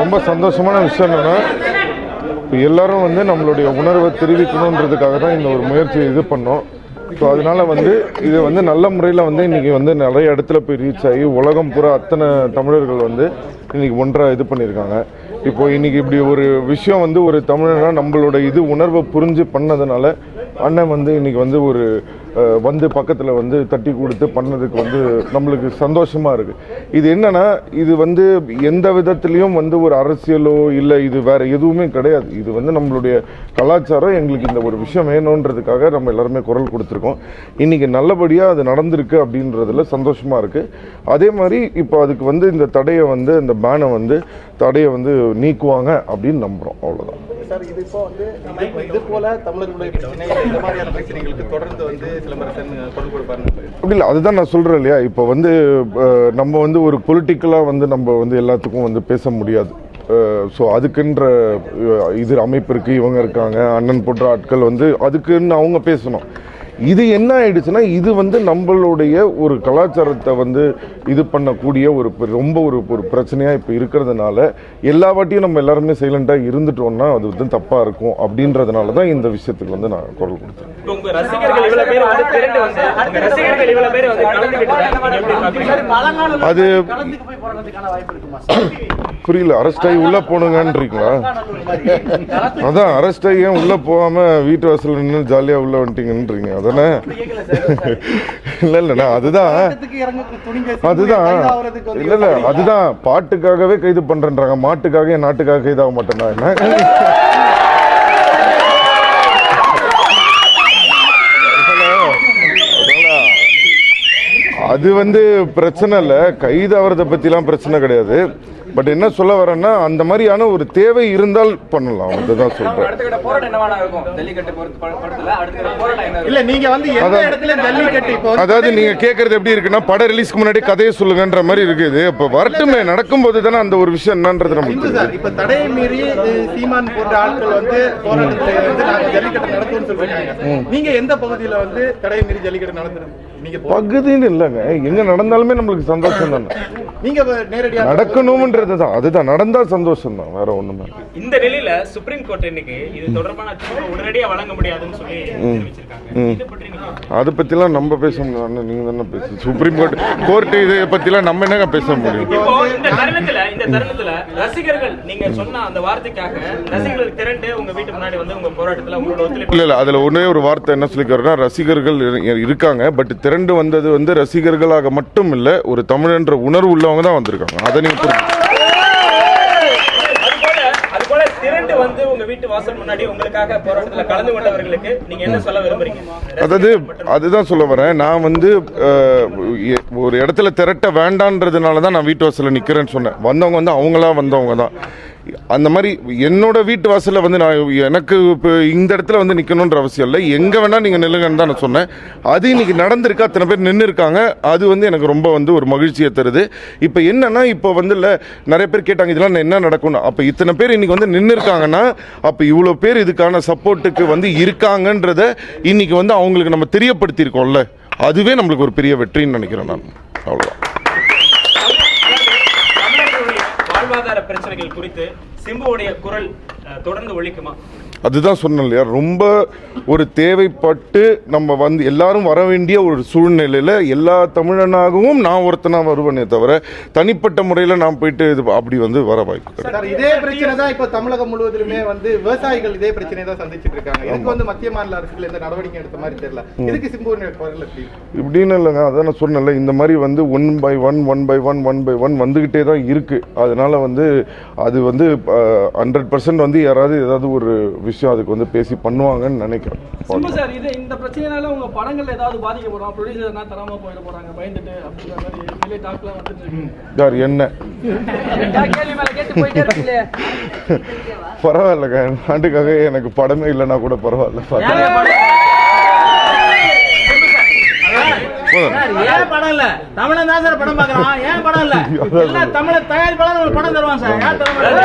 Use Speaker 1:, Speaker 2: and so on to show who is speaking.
Speaker 1: ரொம்ப சந்தோஷமான விஷயம் என்னென்னா இப்போ எல்லாரும் வந்து நம்மளுடைய உணர்வை தெரிவிக்கணுன்றதுக்காக தான் இந்த ஒரு முயற்சியை இது பண்ணோம். ஸோ அதனால வந்து இது வந்து நல்ல முறையில் வந்து இன்றைக்கி வந்து நிறைய இடத்துல போய் ரீச் ஆகி உலகம் பூரா அத்தனை தமிழர்கள் வந்து இன்றைக்கி ஒன்றாக இது பண்ணியிருக்காங்க. இப்போ இன்றைக்கி இப்படி ஒரு விஷயம் வந்து ஒரு தமிழனா நம்மளோட இது உணர்வை புரிஞ்சு பண்ணதுனால அண்ணன் வந்து இன்னைக்கு வந்து ஒரு வந்து பக்கத்தில் வந்து தட்டி கொடுத்து பண்ணதுக்கு வந்து நம்மளுக்கு சந்தோஷமாக இருக்குது இது என்னென்னா இது வந்து எந்த விதத்துலேயும் வந்து ஒரு அரசியலோ இல்லை இது வேறு எதுவுமே கிடையாது. இது வந்து நம்மளுடைய கலாச்சாரம் எங்களுக்கு இந்த ஒரு விஷயம் வேணுன்றதுக்காக நம்ம எல்லாருமே குரல் கொடுத்துருக்கோம். இன்னைக்கு நல்லபடியாக அது நடந்திருக்கு அப்படின்றதுல சந்தோஷமாக இருக்குது அதே மாதிரி இப்போ அதுக்கு வந்து இந்த தடையை வந்து இந்த பேனை வந்து தடையை வந்து நீக்குவாங்க அப்படின்னு நம்புகிறோம் அவ்வளோதான்
Speaker 2: சார் இது இப்போ வந்து இது- இது போல தமிழர்களுடைய பிரச்சனை இந்த மாதிரியான பிரச்சனைகளுக்கு தொடர்ந்து வந்து சிலம்பரசன் கொடுப்பாருன்னு
Speaker 1: அப்படி இல்லை அதுதான் நான் சொல்கிறேன் இல்லையா? இப்போ வந்து நம்ம வந்து ஒரு பொலிட்டிக்கலாக வந்து நம்ம வந்து எல்லாத்துக்கும் வந்து பேச முடியாது. ஸோ அதுக்குன்ற இது அமைப்பு இருக்குது இவங்க இருக்காங்க அண்ணன் போன்ற ஆட்கள் வந்து அதுக்குன்னு அவங்க பேசணும். இது என்ன ஆயிடுச்சுன்னா இது வந்து நம்மளுடைய ஒரு கலாச்சாரத்தை வந்து இது பண்ணக்கூடிய ஒரு ரொம்ப ஒரு ஒரு பிரச்சனையாக இப்போ இருக்கிறதுனால எல்லா வாட்டியும் நம்ம எல்லாருமே சைலண்டாக இருந்துட்டோம்னா அது வந்து தப்பாக இருக்கும் அப்படின்றதுனால தான் இந்த விஷயத்துக்கு வந்து நான் குரல் கொடுத்தேன்.
Speaker 3: இப்ப உங்க ரசிகர்கள் இவ்வளவு பேர் வந்து திரண்டு வந்து உங்க ரசிகர்கள் இவ்வளவு பேர் வந்து கலந்துக்கிட்டு எப்படி பாக்குறீங்க
Speaker 1: அது புரியல அரெஸ்ட் ஆகி உள்ள போனுங்கன்றீங்களா அதான் அரெஸ்ட் ஆகி ஏன் உள்ள போகாம வீட்டு வாசல்ல நின்று ஜாலியா உள்ள வந்துட்டீங்கன்றீங்க அதானே இல்ல இல்லண்ணா அதுதான். அதுதான். இல்ல இல்ல அதுதான். பாட்டுக்காகவே கைது பண்றேன்றாங்க. மாட்டுக்காக என் நாட்டுக்காக கைதாக மாட்டேன்னா என்ன? அது வந்து பிரச்சனை இல்லை. கைதாகிறத பற்றிலாம் பிரச்சனை கிடையாது. பட் என்ன சொல்ல வரேன்னா அந்த மாதிரியான ஒரு தேவை இருந்தால் பண்ணலாம். அதுதான்
Speaker 2: வந்து
Speaker 1: அதாவது நீங்க கேக்குறது எப்படி இருக்குன்னா படம் ரிலீஸ்க்கு முன்னாடி கதையை சொல்லுங்கன்ற மாதிரி இருக்குது. இப்ப வரட்டுமே நடக்கும்போது தானே அந்த ஒரு விஷயம் என்னன்றது நமக்கு
Speaker 2: இப்ப தடையை மீறி சீமான் போன்ற ஆட்கள் வந்து போராட்டத்தை வந்து நாங்க ஜல்லிக்கட்டு நடத்துவோம்னு சொல்றாங்க நீங்க எந்த பகுதியில வந்து தடையை மீறி ஜல்லிக்கட்டு நடத்துறது நீங்க
Speaker 1: பகுதின்னு இல்லைங்க. எங்க நடந்தாலுமே நம்மளுக்கு சந்தோஷம் தானே
Speaker 2: நீங்க வ- நேரடியா
Speaker 1: நடக்கணும்ன்றது தான். அதுதான். நடந்தால் சந்தோஷம் தான். வேற ஒண்ணுமே.
Speaker 3: இந்த நிலையில சுப்ரீம் கோர்ட் இன்னைக்கு இது தொடர்பான தீர்ப்பு உடனடியா வழங்க முடியாதுன்னு சொல்லி
Speaker 1: அதை பத்திலாம் நம்ம பேச முடியாது. நீங்க தானே பேச சுப்ரீம் கோர்ட் கோர்ட் இதை பத்திலாம் நம்ம என்னங்க பேச முடியும்?
Speaker 3: இந்த தருணத்துல இந்த தருணத்துல ரசிகர்கள் நீங்க சொன்ன அந்த வார்த்தைக்காக ரசிகர்கள் திரண்டு உங்க வீட்டு முன்னாடி வந்து உங்க போராட்டத்துல உங்களோட ஒத்துழைப்பு
Speaker 1: இல்ல இல்ல. அதுல ஒரே ஒரு வார்த்தை என்ன சொல்லிக்கிறேன்னா ரசிகர்கள் இரு- இருக்காங்க. பட் திரண்டு வந்தது வந்து ரசிகர்களாக மட்டும் இல்ல ஒரு தமிழன்ற உணர்வு உள்ளவங்க தான் வந்திருக்காங்க. அதை நீங்க புரிஞ்சு
Speaker 3: அதுபோல அதுபோல திரண்டு வந்து உங்க வீட்டு வாசல் முன்னாடி உங்களுக்காக கலந்து கொண்டவர்களுக்கு நீங்க என்ன சொல்ல விரும்புறீங்க?
Speaker 1: அதாவது அதுதான் சொல்ல வரேன். நான் வந்து ஒரு இடத்துல திரட்ட வேண்டான்றதுனால தான் நான் வீட்டு வாசலில் நிற்கிறேன்னு சொன்னேன். வந்தவங்க வந்து அவங்களா வந்தவங்க தான். அந்த மாதிரி என்னோட வீட்டு வாசலில் வந்து நான் எனக்கு இப்போ இந்த இடத்துல வந்து நிற்கணுன்ற அவசியம் இல்லை. எங்கே வேணால் நீங்கள் நில்லுங்கன்னு தான் நான் சொன்னேன். அது இன்னைக்கு நடந்திருக்கு? அத்தனை பேர் நின்று இருக்காங்க அது வந்து எனக்கு ரொம்ப வந்து ஒரு மகிழ்ச்சியை தருது. இப்போ என்னென்னா இப்போ வந்து இல்லை நிறைய பேர் கேட்டாங்க இதெல்லாம் என்ன நடக்கும்னு? அப்போ இத்தனை பேர் இன்றைக்கி வந்து நின்று இருக்காங்கன்னா அப்போ இவ்வளோ பேர் இதுக்கான சப்போர்ட்டுக்கு வந்து இருக்காங்கன்றத இன்னைக்கு வந்து அவங்களுக்கு நம்ம தெரியப்படுத்தியிருக்கோம்ல. அதுவே நம்மளுக்கு ஒரு பெரிய வெற்றின்னு நினைக்கிறேன் நான். அவ்வளோதான்
Speaker 3: தமிழர்களுடைய பொருளாதார பிரச்சனைகள் குறித்து சிம்புவுடைய குரல் அஹ், தொடர்ந்து ஒழிக்குமா
Speaker 1: அதுதான் சொன்னேன் இல்லையா? ரொம்ப ஒரு தேவைப்பட்டு நம்ம வந்து எல்லாரும் வர வேண்டிய ஒரு சூழ்நிலையில எல்லா தமிழனாகவும் நான் ஒருத்தனா வருவேனே தவிர தனிப்பட்ட முறையில் நான் போயிட்டு இது அப்படி வந்து வர வாய்ப்பு
Speaker 2: இதே பிரச்சனை தான் இப்ப தமிழகம் முழுவதிலுமே வந்து விவசாயிகள் இதே பிரச்சனை தான் சந்திச்சிட்டு இருக்காங்க. இதுக்கு வந்து மத்திய மாநில அரசுகள் எந்த நடவடிக்கை எடுத்த மாதிரி தெரியல. இதுக்கு சிம்பு
Speaker 1: இப்படின்னு இல்லைங்க அதான் நான் சொன்னேன்ல இந்த மாதிரி வந்து one by one one by one one by one வந்துக்கிட்டே தான் இருக்கு. அதனால வந்து அது வந்து ஹண்ட்ரட் பர்சன்ட் வந்து யாராவது ஏதாவது ஒரு விஷயம் அதுக்கு வந்து பேசி பண்ணுவாங்கன்னு நினைக்கிறேன்.
Speaker 4: சார் இது இந்த பிரச்சனைனால உங்க படங்கள் ஏதாவது பாதிக்கப்படும் ப்ரொடியூசர் என்ன தராம போயிட போறாங்க? பயந்துட்டு அப்படிங்கிற மாதிரி டாக்லாம் வந்துட்டு
Speaker 1: யார் என்ன?
Speaker 4: கேள்வி மேல கேட்டு போயிட்டே இருக்கீங்களே
Speaker 1: பரவாயில்லங்க நாட்டுக்காக எனக்கு படமே இல்லைன்னா கூட பரவாயில்ல. பார்த்து.
Speaker 5: ஏன் படம் இல்ல? தமிழன் தான் சார் படம் பாக்குறான் ஏன் படம் இல்ல? எல்லா தமிழ தயாரிப்பாளர் ஒரு படம் தருவான் சார். ஏன் தர மாட்டாங்க